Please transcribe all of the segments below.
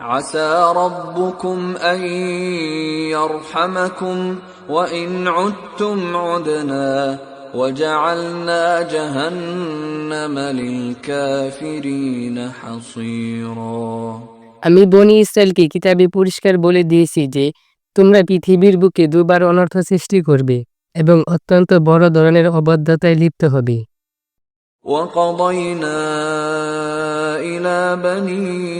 عسى ربكم أن يرحمكم وإن عدتم عدنا وجعلنا جهنم للكافرين حصيرا আমি বনি ইসরায়েলকে কিতাবে পরিষ্কার বলে দিয়েছি যে তোমরা পৃথিবীর বুকে দুবার অনর্থ সৃষ্টি করবে এবং অত্যন্ত বড় ধরনের অবাধ্যতায় লিপ্ত হবে وقضينا إلى بني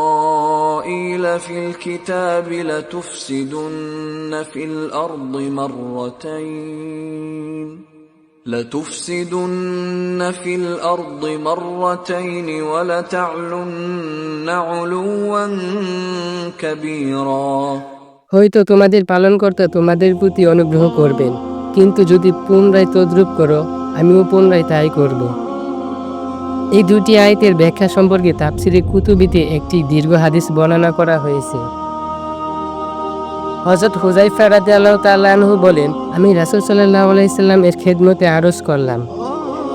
إسرائيل في الكتاب لتفسدن في الأرض مرتين لتفسدن في الأرض مرتين ولتعلن علوا كبيرا হয়তো তোমাদের পালনকর্তা তোমাদের প্রতি অনুগ্রহ করবেন কিন্তু যদি পুনরায় তদ্রুপ করো আমিও পুনরায় তাই করব এই দুটি আয়তের ব্যাখ্যা সম্পর্কে তাফসিরে কুতুবিতে একটি দীর্ঘ হাদিস বর্ণনা করা হয়েছে। হজরত হুজাইফা রাজি আল্লাহ তাল্লাহু বলেন, আমি রাসুল সাল্লাহ আলাইসাল্লাম এর খেদমতে আরজ করলাম।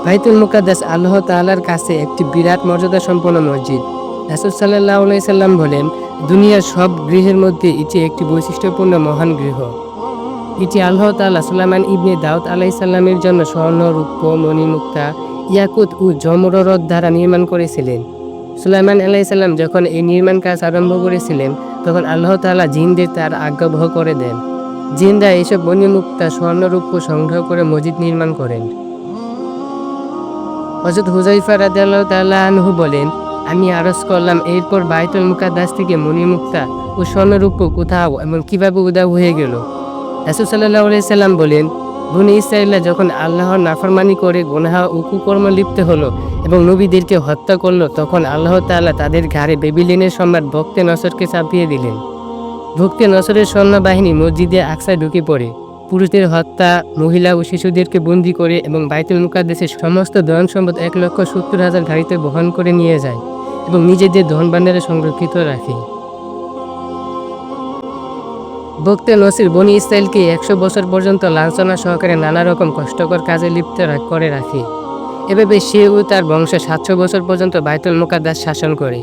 বাইতুল মুকাদ্দাস আল্লাহ তাআলার কাছে একটি বিরাট মর্যাদা সম্পন্ন মসজিদ। রাসুল সাল্লাহ আলাইসাল্লাম বলেন, দুনিয়ার সব গৃহের মধ্যে এটি একটি বৈশিষ্ট্যপূর্ণ মহান গৃহ। এটি আল্লাহ তাআলা সুলাইমান ইবনে দাউদ আলাইসাল্লামের জন্য স্বর্ণ রূপ্য মণিমুক্তা ইয়াকুত ও জমররদ দ্বারা নির্মাণ করেছিলেন। সুলাইমান আলাইসাল্লাম যখন এই নির্মাণ কাজ আরম্ভ করেছিলেন, তখন আল্লাহ তাআলা জিনদের তার আজ্ঞাবহ করে দেন। জিনরা এইসব মণিমুক্তা স্বর্ণরূপ্য সংগ্রহ করে মসজিদ নির্মাণ করেন। হজরত হুজাইফা রাদিয়াল্লাহু তাআলা আনহু বলেন, আমি আরজ করলাম এরপর বাইতুল মুকাদ্দাস থেকে মণিমুক্তা ও স্বর্ণরূপ্য কোথাও এবং কীভাবে উদাও হয়ে গেল? রাসূল আলাইহি সাল্লাম বলেন বনি ইসরায়েলরা যখন আল্লাহর নাফরমানি করে গুনাহ ও কুকর্ম লিপ্ত হলো এবং নবীদেরকে হত্যা করল, তখন আল্লাহ তাআলা তাদের ঘাড়ে বেবিলিনের সম্রাট ভক্তে নসরকে চাপিয়ে দিলেন। ভক্তে নসরের সৈন্যবাহিনী মসজিদে আকসায় ঢুকে পড়ে। পুরুষদের হত্যা, মহিলা ও শিশুদেরকে বন্দি করে এবং বাইতুল মুকাদ্দেশের সমস্ত ধন সম্পদ এক লক্ষ সত্তর হাজার গাড়িতে বহন করে নিয়ে যায় এবং নিজেদের ধন ভাণ্ডারে সংরক্ষিত রাখে। বক্তে নসির বনি ইসরায়েলকে একশো বছর পর্যন্ত লাঞ্ছনা সহকারে নানা রকম কষ্টকর কাজে লিপ্ত করে রাখে। এভাবে সে ও তার বংশ সাতশো বছর পর্যন্ত বাইতুল মুকাদ্দাস শাসন করে।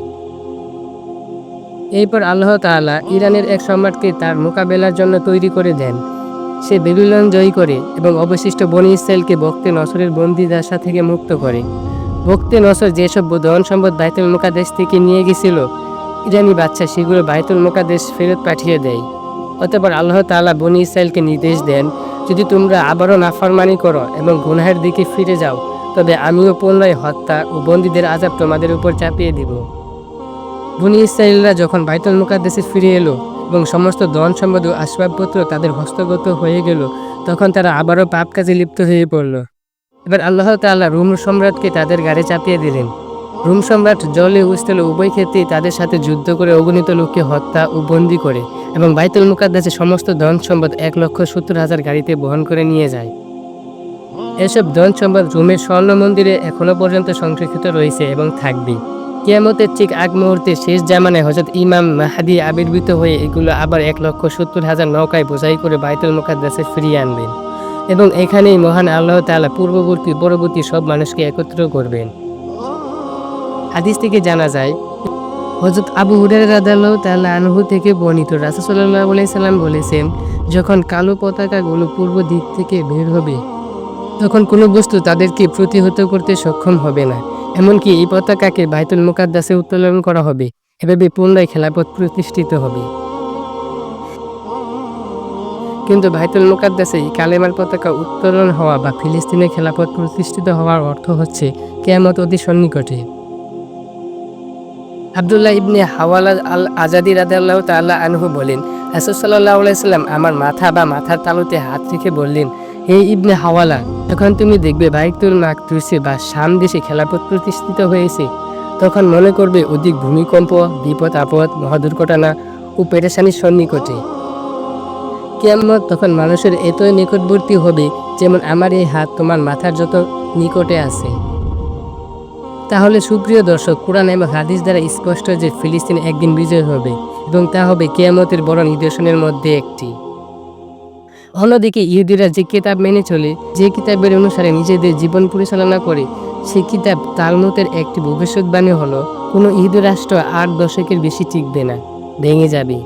এরপর আল্লাহ তাআলা ইরানের এক সম্রাটকে তার মোকাবেলার জন্য তৈরি করে দেন। সে বেবিলন জয় করে এবং অবশিষ্ট বনি ইসরায়েলকে বক্তে নসরের বন্দিদাসা থেকে মুক্ত করে। বক্তে নসর যেসব ধন সম্পদ বাইতুল মোকাদেশ থেকে নিয়ে গেছিল, ইরানি বাচ্চা সেগুলো বাইতুল মোকাদেশ ফেরত পাঠিয়ে দেয়। অতঃপর আল্লাহ তাআলা বনি ইসরায়েলকে নির্দেশ দেন, যদি তোমরা আবারও নাফরমানি করো এবং গুনাহের দিকে ফিরে যাও, তবে আমিও পুনরায় হত্যা ও বন্দীদের আজাব তোমাদের উপর চাপিয়ে দিব। বনি ইসরায়েলরা যখন বাইতুল মুকাদ্দেশে ফিরে এলো এবং সমস্ত ধন সম্পদ ও আসবাবপত্র তাদের হস্তগত হয়ে গেল, তখন তারা আবারও পাপ কাজে লিপ্ত হয়ে পড়ল। এবার আল্লাহ তাআলা রুম সম্রাটকে তাদের গাড়ি চাপিয়ে দিলেন। রোম সম্রাট জলে উস্তলে উভয় ক্ষেত্রেই তাদের সাথে যুদ্ধ করে অগণিত লোককে হত্যা ও বন্দী করে এবং বাইতুল মুকাদ্দাসে সমস্ত ধন সম্পদ এক লক্ষ সত্তর হাজার গাড়িতে বহন করে নিয়ে যায়। এসব ধন সম্পদ রোমের স্বর্ণ মন্দিরে এখনও পর্যন্ত সংরক্ষিত রয়েছে এবং থাকবে। কিয়ামতের ঠিক আগ মুহূর্তে শেষ জামানায় হজরত ইমাম মাহাদি আবির্ভূত হয়ে এগুলো আবার এক লক্ষ সত্তর হাজার নৌকায় বোঝাই করে বাইতুল মুকাদ্দাসে ফিরিয়ে আনবেন এবং এখানেই মহান আল্লাহ তাআলা পূর্ববর্তী, পরবর্তী সব মানুষকে একত্র করবেন। হাদিস থেকে জানা যায় হজরত আবু হুরের রাদাল্লাহ আনহু থেকে বর্ণিত রাসুসাল্লাহ সাল্লাম বলেছেন, যখন কালো পতাকাগুলো পূর্ব দিক থেকে বের হবে, তখন কোনো বস্তু তাদেরকে প্রতিহত করতে সক্ষম হবে না। এমনকি এই পতাকাকে বাইতুল মুকাদ্দাসে উত্তোলন করা হবে, এভাবে পুনরায় খেলাপথ প্রতিষ্ঠিত হবে। কিন্তু বাইতুল মুকাদ্দাসে কালেমার পতাকা উত্তোলন হওয়া বা ফিলিস্তিনে খেলাপথ প্রতিষ্ঠিত হওয়ার অর্থ হচ্ছে কেয়ামত অতি সন্নিকটে। আবদুল্লাহ ইবনে হাওয়ালা আল আজাদি রাদাল্লাহ তাল্লাহ আনহু বলেন রাসুসাল্লাহ আলাইসাল্লাম আমার মাথা বা মাথার তালুতে হাত রেখে বললেন, হে ইবনে হাওয়ালা, যখন তুমি দেখবে বাইতুল মাকতুসে বা শাম দেশে খেলাপথ প্রতিষ্ঠিত হয়েছে, তখন মনে করবে অধিক ভূমিকম্প, বিপদ, আপদ, মহাদুর্ঘটনা ও পেরেশানির সন্নিকটে। কেমন তখন মানুষের এতই নিকটবর্তী হবে যেমন আমার এই হাত তোমার মাথার যত নিকটে আছে। তাহলে সুপ্রিয় দর্শক, কোরআন এবং হাদিস দ্বারা স্পষ্ট যে ফিলিস্তিন একদিন বিজয় হবে এবং তা হবে কেয়ামতের বড় নিদর্শনের মধ্যে একটি। অন্যদিকে ইহুদিরা যে কিতাব মেনে চলে, যে কিতাবের অনুসারে নিজেদের জীবন পরিচালনা করে সে কিতাব তালমতের একটি ভবিষ্যৎবাণী হলো, কোনো ইহুদি রাষ্ট্র আট দশকের বেশি টিকবে না, ভেঙে যাবে।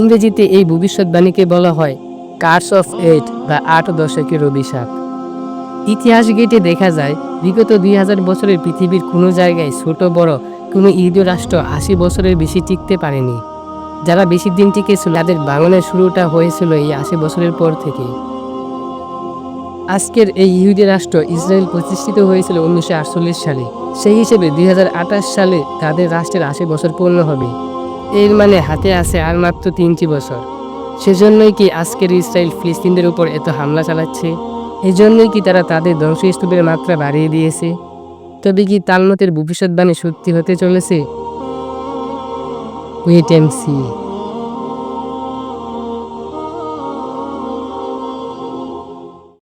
ইংরেজিতে এই ভবিষ্যৎবাণীকে বলা হয় কার্স অফ এইট বা আট দশকের অভিশাপ ইতিহাস গেটে দেখা যায়, বিগত দুই হাজার বছরের পৃথিবীর কোনো জায়গায় ছোট, বড় কোনো ইহুদি রাষ্ট্র আশি বছরের বেশি টিকতে পারেনি। যারা বেশি দিন টিকেছিল, তাদের বাঙনের শুরুটা হয়েছিল এই আশি বছরের পর থেকে। আজকের এই ইহুদি রাষ্ট্র ইসরায়েল প্রতিষ্ঠিত হয়েছিল উনিশশো আটচল্লিশ সালে। সেই হিসেবে দুই হাজার আঠাশ সালে তাদের রাষ্ট্রের আশি বছর পূর্ণ হবে। এর মানে হাতে আছে আর মাত্র তিনটি বছর। সেজন্যই কি আজকের ইসরায়েল ফিলিস্তিনদের উপর এত হামলা চালাচ্ছে? এজন্যই কি তারা তাদের ধ্বংসস্তূপের মাত্রা বাড়িয়ে দিয়েছে? তবে কি তালমতের ভবিষ্যৎবাণী সত্যি হতে চলেছে? Wait M C